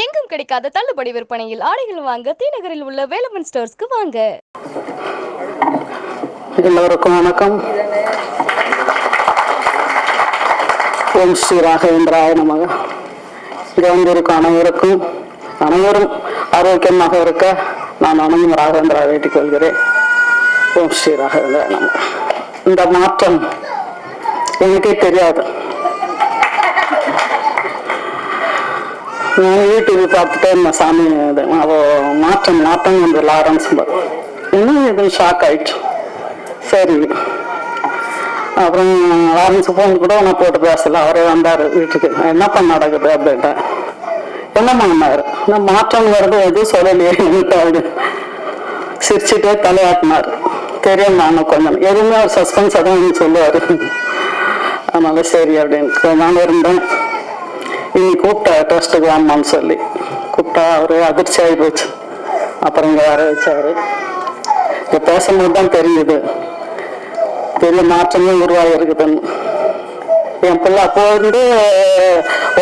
எங்கும் கிடைக்காத தள்ளுபடி விற்பனையில் ஆடைகள் வாங்க தீநகரில் உள்ள வேலமன் ஸ்டோர்ஸ்க்கு வாங்க. எல்லோருக்கும் வணக்கம். ஓம் ஸ்ரீ ராகவேந்திராய நமக. இங்கே வந்திருக்கும் அனைவருக்கும் அனைவரும் ஆரோக்கியமாக இருக்க நான் அனைவரும் ராகவேந்திரா வேட்டிக் கொள்கிறேன். ஓம் ஸ்ரீ ராகவேந்திராய நமக. இந்த மாற்றம் எனக்கே தெரியாது. யூடியூப் பார்த்துட்டே இருந்தேன் சாமி இது மாற்றம் மாற்றம் வந்து லாரன்ஸ் இன்னும் எதுவும் ஷாக் ஆயிடுச்சு. சரி. அப்புறம் லாரன்ஸ் ஃபோன் கூட நான் போட்டு பேசல. அவரே வந்தார் வீட்டுக்கு. என்னப்பா நடக்குது அப்படின்ட்டேன் என்ன பண்ணார் நான் மாற்றம் வருது எதுவும் சொல்லலையே சிரிச்சுட்டே தலையாட்டினார். தெரியும் நானும் கொஞ்சம். எதுவுமே ஒரு சஸ்பென்ஸ் அதான் சொல்லுவார். அதனால சரி அப்படின்னு நான் இருந்தேன். இன்னைக்கு கூப்பிட்டா டெஸ்ட்டுக்கு வாமான்னு சொல்லி. கூப்பிட்டா அவரு அதிர்ச்சி ஆகி போச்சு. அப்புறம் இங்கே வர வச்சாரு. இப்போ பேசும்போது தான் தெரியுது. பெரிய மாற்றமே உருவாகி இருக்குதுன்னு என் பிள்ளை அப்போ வந்து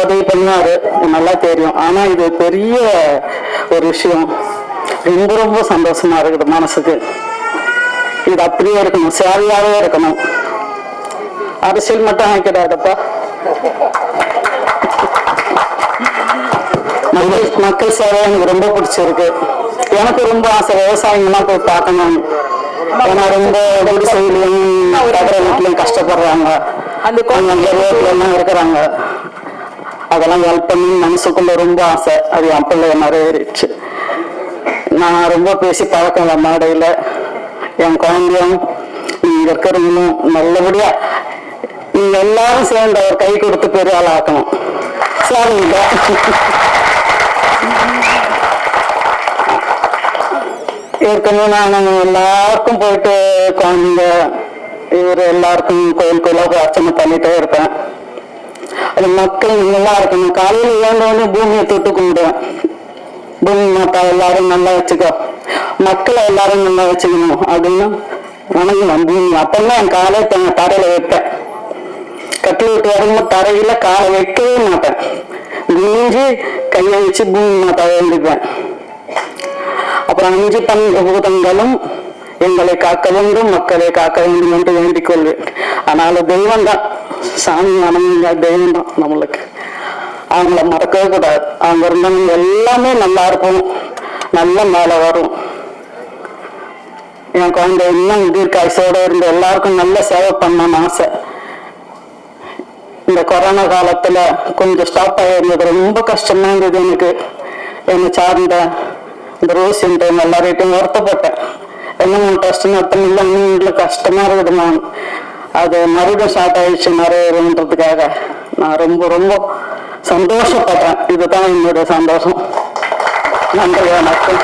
உதவி பண்ணுவாரு. நல்லா தெரியும். ஆனா இது பெரிய ஒரு விஷயம். ரொம்ப ரொம்ப சந்தோஷமா இருக்குது மனசுக்கு. இது அப்படியே இருக்கணும். சேவையாகவே இருக்கணும். அரசியல் மட்டும் கிடையாதுப்பா மக்கள் மக்கள் சேவை எனக்கு ரொம்ப பிடிச்சிருக்கு. எனக்கு ரொம்ப ஆசை விவசாயிங்கெல்லாம் போய் பார்க்கணும். ஏன்னா ரொம்ப குடிசையிலையும் தகர வீட்லையும் கஷ்டப்படுறாங்க. அந்த குழந்தைங்க ரோட்ல எல்லாம் இருக்கிறாங்க. அதெல்லாம் ஹெல்ப் பண்ணி மனசுக்குள்ள ரொம்ப ஆசை. அது என் பிள்ளை நிறைவேறிடுச்சு. நான் ரொம்ப பேசி பழக்கம் இல்லை மேடையில. என் குழந்தையும் நீங்க இருக்கிறவங்களும் நல்லபடியா நீங்க எல்லாரும் சேர்ந்து அவர் கை கொடுத்து பெரிய ஆள் ஆக்கணும். சரிங்க ஏற்கனவே நான் எல்லாருக்கும் போயிட்டு குழந்தைங்க இவர் எல்லாருக்கும் கோயில் கோயிலாக அர்ச்சனை பண்ணிட்டே இருப்பேன். அது மக்கள் நல்லா இருக்கணும். காலையில் ஏந்தவொடனே பூமியை தொட்டு கும்பிடுவேன். பூமி மாத்தா எல்லாரும் நல்லா வச்சுக்கோ. மக்களை எல்லாரும் நல்லா வச்சுக்கணும். அப்படின்னு வணங்குவேன் பூமி அப்பெல்லாம் என் காலையில் தரையில வைப்பேன். கட்டில் விட்டு இறங்கும் தரையில காலை வைக்கவே மாட்டேன். குனிஞ்சு கையை வச்சு பூமி மாதா வேண்டிப்பேன். அப்புறம் அஞ்சு பஞ்சபூதங்களும் எங்களை காக்க வேண்டும் மக்களை காக்க வேண்டும் என்று வேண்டிக் கொள்வேன். ஆனாலும் தெய்வம் தான். சாமி மனமுங்க தெய்வம் தான் நம்மளுக்கு. அவங்கள மறக்கவே கூடாது. அவங்க இருந்தவங்க எல்லாமே நல்லா இருக்கும். நல்ல மேல வரும். என் குழந்தை இன்னும் தீர்க்காய்ச்சோட இருந்து எல்லாருக்கும் நல்ல சேவை பண்ணணும்னு ஆசை. இந்த கொரோனா காலத்துல கொஞ்சம் ஸ்டாப் ஆகிருந்தது ரொம்ப கஷ்டமா இருந்தது எனக்கு. என்னை சார்ந்த இந்த ரோஸ் டைம் எல்லார்கிட்டையும் வருத்தப்பட்டேன். என்ன கஷ்டம் அர்த்தம் இல்லை இன்னும் கஷ்டமா இருக்குது நான் அது மறுபடியும் ஸ்டார்ட் ஆயிடுச்சு நிறையன்றதுக்காக நான் ரொம்ப ரொம்ப சந்தோஷப்படுறேன். இதுதான் என்னுடைய சந்தோஷம். நன்றி வணக்கம்.